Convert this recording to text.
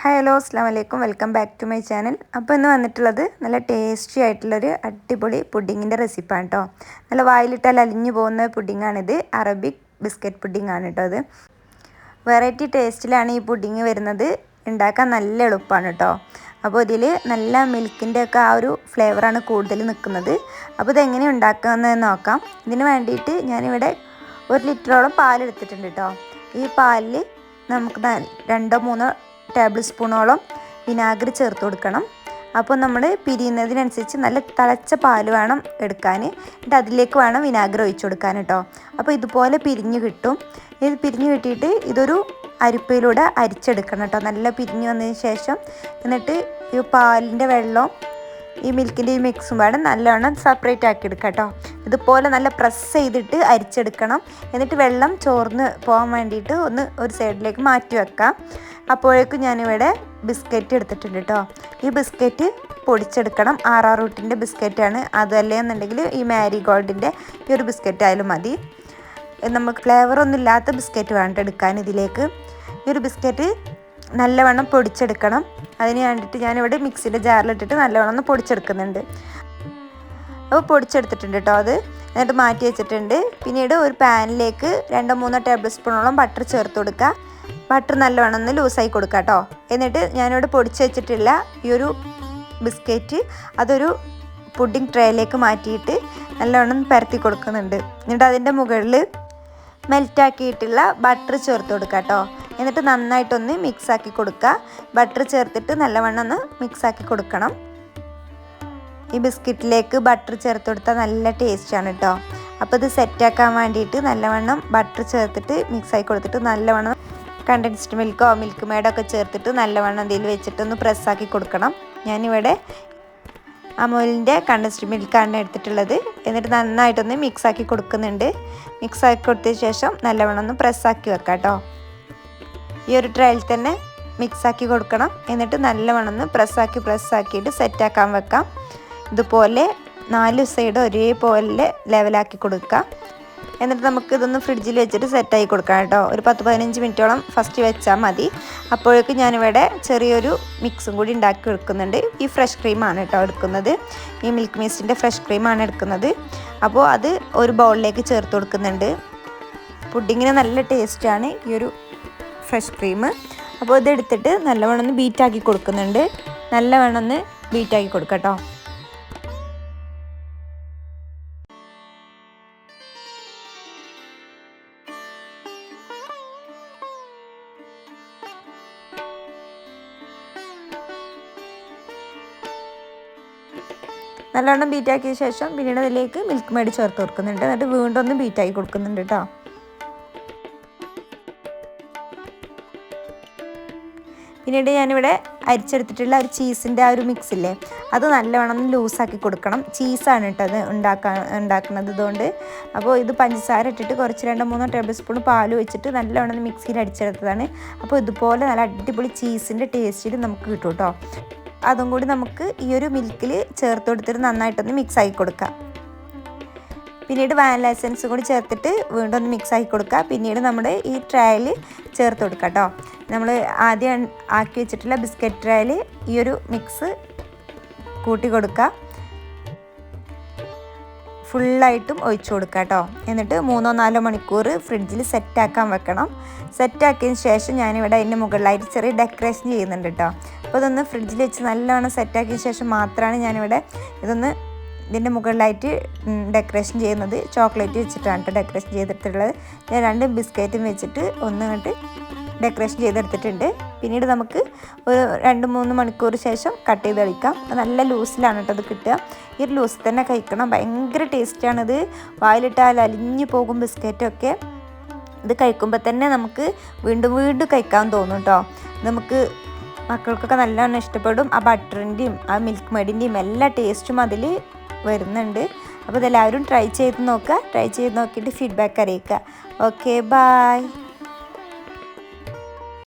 Hi hello അസ്ലാം വലൈക്കും welcome back to my channel അപ്പോൾ ഇന്ന് വന്നിട്ടുള്ളത് നല്ല ടേസ്റ്റി ആയിട്ടുള്ളൊരു അടിപൊളി പുഡിങ്ങിന്റെ റെസിപ്പാണ് കേട്ടോ നല്ല വായിലിട്ടാൽ അലിഞ്ഞു പോകുന്ന പുഡിങ്ങാണിത് അറബിക് ബിസ്ക്കറ്റ് പുഡിംഗ് ആണ് കേട്ടോ അത്. വെറൈറ്റി ടേസ്റ്റിലാണ് ഈ പുഡിങ് വരുന്നത്. ഉണ്ടാക്കാൻ നല്ല എളുപ്പമാണ് കേട്ടോ അപ്പോൾ ഇതിൽ നല്ല മിൽക്കിന്റെ ഒക്കെ ആ ഒരു ഫ്ലേവറാണ് കൂടുതൽ നിൽക്കുന്നത്. അപ്പോൾ ഇതെങ്ങനെ ഉണ്ടാക്കാമെന്ന് നോക്കാം. ഇതിന് വേണ്ടിയിട്ട് ഞാനിവിടെ ഒരു ലിറ്ററോളം പാലെടുത്തിട്ടുണ്ട് കേട്ടോ ഈ പാലിൽ നമുക്ക് രണ്ടോ മൂന്നോ ടേബിൾ സ്പൂണോളം വിനാഗിരി ചേർത്ത് കൊടുക്കണം. അപ്പോൾ നമ്മൾ പിരിയുന്നതിനനുസരിച്ച് നല്ല തിളച്ച പാൽ വേണം എടുക്കാൻ. എന്നിട്ട് അതിലേക്ക് വേണം വിനാഗിരി ഒഴിച്ചു കൊടുക്കാൻ കേട്ടോ. അപ്പോൾ ഇതുപോലെ പിരിഞ്ഞ് കിട്ടും. ഇത് പിരിഞ്ഞ് കിട്ടിയിട്ട് ഇതൊരു അരിപ്പയിലൂടെ അരിച്ചെടുക്കണം കേട്ടോ. നല്ല പിരിഞ്ഞ് വന്നതിന് ശേഷം എന്നിട്ട് ഈ പാലിന്റെ വെള്ളവും ഈ മിൽക്കിന്റെയും മിക്സും പാടെ നല്ലവണ്ണം സെപ്പറേറ്റ് ആക്കി എടുക്കുക കേട്ടോ. ഇതുപോലെ നല്ല പ്രസ് ചെയ്തിട്ട് അരിച്ചെടുക്കണം. എന്നിട്ട് വെള്ളം ചോർന്ന് പോകാൻ വേണ്ടിയിട്ട് ഒന്ന് ഒരു സൈഡിലേക്ക് മാറ്റി വെക്കാം. അപ്പോഴേക്കും ഞാനിവിടെ ബിസ്ക്കറ്റ് എടുത്തിട്ടുണ്ട് കേട്ടോ. ഈ ബിസ്ക്കറ്റ് പൊടിച്ചെടുക്കണം. ആർ ആർ റൂട്ടിന്റെ ബിസ്ക്കറ്റാണ് അതല്ലേ എന്നുണ്ടെങ്കിൽ ഈ മാരി ഗോൾഡിന്റെ ഈ ഒരു ബിസ്ക്കറ്റ് ആയാലും മതി. നമുക്ക് ഫ്ലേവർ ഒന്നും ഇല്ലാത്ത ബിസ്ക്കറ്റ് വേണ്ട എടുക്കാൻ ഇതിലേക്ക്. ഈ ഒരു ബിസ്ക്കറ്റ് നല്ലവണ്ണം പൊടിച്ചെടുക്കണം. അതിന് വേണ്ടിയിട്ട് ഞാനിവിടെ മിക്സിന്റെ ജാറിലിട്ടിട്ട് നല്ലവണ്ണം ഒന്ന് പൊടിച്ചെടുക്കുന്നുണ്ട്. അപ്പോൾ പൊടിച്ചെടുത്തിട്ടുണ്ട് കേട്ടോ അത്. എന്നിട്ട് മാറ്റി വെച്ചിട്ടുണ്ട്. പിന്നീട് ഒരു പാനിലേക്ക് രണ്ടോ മൂന്നോ ടേബിൾ സ്പൂണോളം ബട്ടർ ചേർത്ത് കൊടുക്കുക. ബട്ടർ നല്ലവണ്ണം ഒന്ന് ലൂസായി കൊടുക്കുക കേട്ടോ. എന്നിട്ട് ഞാനിവിടെ പൊടിച്ച് വെച്ചിട്ടില്ല ഈ ഒരു ബിസ്ക്കറ്റ് അതൊരു പുഡിംഗ് ട്രേയിലേക്ക് മാറ്റിയിട്ട് നല്ലവണ്ണം പരത്തി കൊടുക്കുന്നുണ്ട്. എന്നിട്ട് അതിന്റെ മുകളിൽ മെൽറ്റാക്കിയിട്ടുള്ള ബട്ടർ ചേർത്ത് കൊടുക്കുക കേട്ടോ. എന്നിട്ട് നന്നായിട്ടൊന്ന് മിക്സ് ആക്കി കൊടുക്കുക. ബട്ടർ ചേർത്തിട്ട് നല്ലവണ്ണം ഒന്ന് മിക്സ് ആക്കി കൊടുക്കണം. ഈ ബിസ്ക്കറ്റിലേക്ക് ബട്ടർ ചേർത്ത് കൊടുത്താൽ നല്ല ടേസ്റ്റാണ് കേട്ടോ അപ്പോൾ ഇത് സെറ്റാക്കാൻ വേണ്ടിയിട്ട് നല്ലവണ്ണം ബട്ടർ ചേർത്തിട്ട് മിക്സ് ആക്കി കൊടുത്തിട്ട് നല്ലവണ്ണം കണ്ടൻസ്ഡ് മിൽക്കോ മിൽക്ക് മേഡോ ഒക്കെ ചേർത്തിട്ട് നല്ലവണ്ണം ഇതിൽ വെച്ചിട്ടൊന്ന് പ്രസ്സാക്കി കൊടുക്കണം. ഞാനിവിടെ അമൂലിന്റെ കണ്ടൻസ്ഡ് മിൽക്കാണ് എടുത്തിട്ടുള്ളത്. എന്നിട്ട് നന്നായിട്ടൊന്ന് മിക്സ് ആക്കി കൊടുക്കുന്നുണ്ട്. മിക്സ് ആക്കി കൊടുത്തതിന് ശേഷം നല്ലവണ്ണം ഒന്ന് പ്രസ്സാക്കി വെക്കാം കേട്ടോ ഈ ഒരു ട്രയൽ തന്നെ മിക്സാക്കി കൊടുക്കണം. എന്നിട്ട് നല്ലവണ്ണം പ്രസ്സാക്കി പ്രസ്സാക്കിയിട്ട് സെറ്റാക്കാൻ വെക്കാം. ഇതുപോലെ നാല് സൈഡ് ഒരേപോലെ ലെവലാക്കി കൊടുക്കാം. എന്നിട്ട് നമുക്ക് ഇതൊന്ന് ഫ്രിഡ്ജിൽ വെച്ചിട്ട് സെറ്റായി കൊടുക്കാം കേട്ടോ. ഒരു പത്ത് പതിനഞ്ച് മിനിറ്റോളം ഫസ്റ്റ് വെച്ചാൽ മതി. അപ്പോഴേക്കും ഞാനിവിടെ ചെറിയൊരു മിക്സും കൂടി ഉണ്ടാക്കി എടുക്കുന്നുണ്ട്. ഈ ഫ്രഷ് ക്രീമാണ് കേട്ടോ എടുക്കുന്നത്. ഈ മിൽക്ക് മീസ്റ്റിന്റെ ഫ്രഷ് ക്രീമാണ് എടുക്കുന്നത്. അപ്പോൾ അത് ഒരു ബൗളിലേക്ക് ചേർത്ത് കൊടുക്കുന്നുണ്ട്. പുഡിങ്ങിന് നല്ല ടേസ്റ്റാണ് ഈ ഒരു ഫ്രഷ് ക്രീം. അപ്പോൾ ഇതെടുത്തിട്ട് നല്ലവണ്ണം ഒന്ന് ബീറ്റാക്കി കൊടുക്കുന്നുണ്ട്. നല്ലവണ്ണം ഒന്ന് ബീറ്റാക്കി കൊടുക്കാം കേട്ടോ. നല്ലവണ്ണം ബീറ്റാക്കിയ ശേഷം പിന്നീട് അതിലേക്ക് മിൽക്ക് മേടി ചേർത്ത് കൊടുക്കുന്നുണ്ട്. എന്നിട്ട് വീണ്ടും ഒന്ന് ബീറ്റാക്കി കൊടുക്കുന്നുണ്ട് കേട്ടോ. പിന്നീട് ഞാനിവിടെ അരിച്ചെടുത്തിട്ടുള്ള ഒരു ചീസിന്റെ ആ ഒരു മിക്സ് ഇല്ലേ അത് നല്ലവണ്ണം ലൂസാക്കി കൊടുക്കണം. ചീസാണ് കേട്ടോ അത് ഉണ്ടാക്കാൻ ഉണ്ടാക്കുന്നത് ഇതുകൊണ്ട്. അപ്പോൾ ഇത് പഞ്ചസാര ഇട്ടിട്ട് കുറച്ച് രണ്ട് മൂന്നോ ടേബിൾ സ്പൂൺ പാൽ വെച്ചിട്ട് നല്ലവണ്ണം മിക്സിയിൽ അടിച്ചെടുത്തതാണ്. അപ്പോൾ ഇതുപോലെ നല്ല അടിപൊളി ചീസിന്റെ ടേസ്റ്റിൽ നമുക്ക് കിട്ടും കേട്ടോ. അതും കൂടി നമുക്ക് ഈ ഒരു മിൽക്കിൽ ചേർത്ത് കൊടുത്തിട്ട് നന്നായിട്ടൊന്ന് മിക്സ് ആക്കി കൊടുക്കാം. പിന്നീട് വാനില എസൻസ് കൂടി ചേർത്തിട്ട് വീണ്ടും ഒന്ന് മിക്സ് ആക്കി കൊടുക്കുക. പിന്നീട് നമ്മൾ ഈ ട്രയൽ ചേർത്ത് കൊടുക്കുക കേട്ടോ നമ്മൾ ആദ്യം ആക്കി വെച്ചിട്ടുള്ള ബിസ്ക്കറ്റ് ട്രയൽ ഈ ഒരു മിക്സ് കൂട്ടി കൊടുക്കുക. ഫുള്ളായിട്ടും ഒഴിച്ചു കൊടുക്കുക കേട്ടോ എന്നിട്ട് മൂന്നോ നാലോ മണിക്കൂർ ഫ്രിഡ്ജിൽ സെറ്റാക്കാൻ വെക്കണം. സെറ്റാക്കിയതിന് ശേഷം ഞാനിവിടെ അതിന്റെ മുകളിലായിട്ട് ചെറിയ ഡെക്കറേഷൻ ചെയ്യുന്നുണ്ട് കേട്ടോ അപ്പോൾ ഇതൊന്ന് ഫ്രിഡ്ജിൽ വെച്ച് നല്ലവണ്ണം സെറ്റാക്കിയ ശേഷം മാത്രമാണ് ഞാനിവിടെ ഇതൊന്ന് ഇതിന്റെ മുകളിലായിട്ട് ഡെക്കറേഷൻ ചെയ്യുന്നത് ചോക്ലേറ്റ് വെച്ചിട്ടാണ് കേട്ടോ ഡെക്കറേഷൻ ചെയ്തിട്ടുള്ളത് ഞാൻ രണ്ട് ബിസ്ക്കറ്റും വെച്ചിട്ട് ഒന്ന് കണ്ട് ഡെക്കറേഷൻ ചെയ്തെടുത്തിട്ടുണ്ട്. പിന്നീട് നമുക്ക് ഒരു രണ്ട് മൂന്ന് മണിക്കൂർ ശേഷം കട്ട് ചെയ്ത് കഴിക്കാം നല്ല ലൂസിലാണ് കേട്ടോ അത് കിട്ടുക. ഈ ലൂസിൽ തന്നെ കഴിക്കണം. ഭയങ്കര ടേസ്റ്റാണിത് വായിലിട്ടാൽ അലിഞ്ഞു പോകും ബിസ്ക്കറ്റൊക്കെ ഇത് കഴിക്കുമ്പോൾ തന്നെ നമുക്ക് വീണ്ടും വീണ്ടും കഴിക്കാൻ തോന്നും കേട്ടോ നമുക്ക് മക്കൾക്കൊക്കെ നല്ലോണം ഇഷ്ടപ്പെടും. ആ ബട്ടറിന്റെയും ആ മിൽക്ക് മെഡിന്റെയും എല്ലാ ടേസ്റ്റും അതിൽ വരുന്നുണ്ട്. അപ്പോൾ ഇതെല്ലാവരും ട്രൈ ചെയ്ത് നോക്കുക. ട്രൈ ചെയ്ത് നോക്കിയിട്ട് ഫീഡ്ബാക്ക് അറിയിക്കുക. Okay bye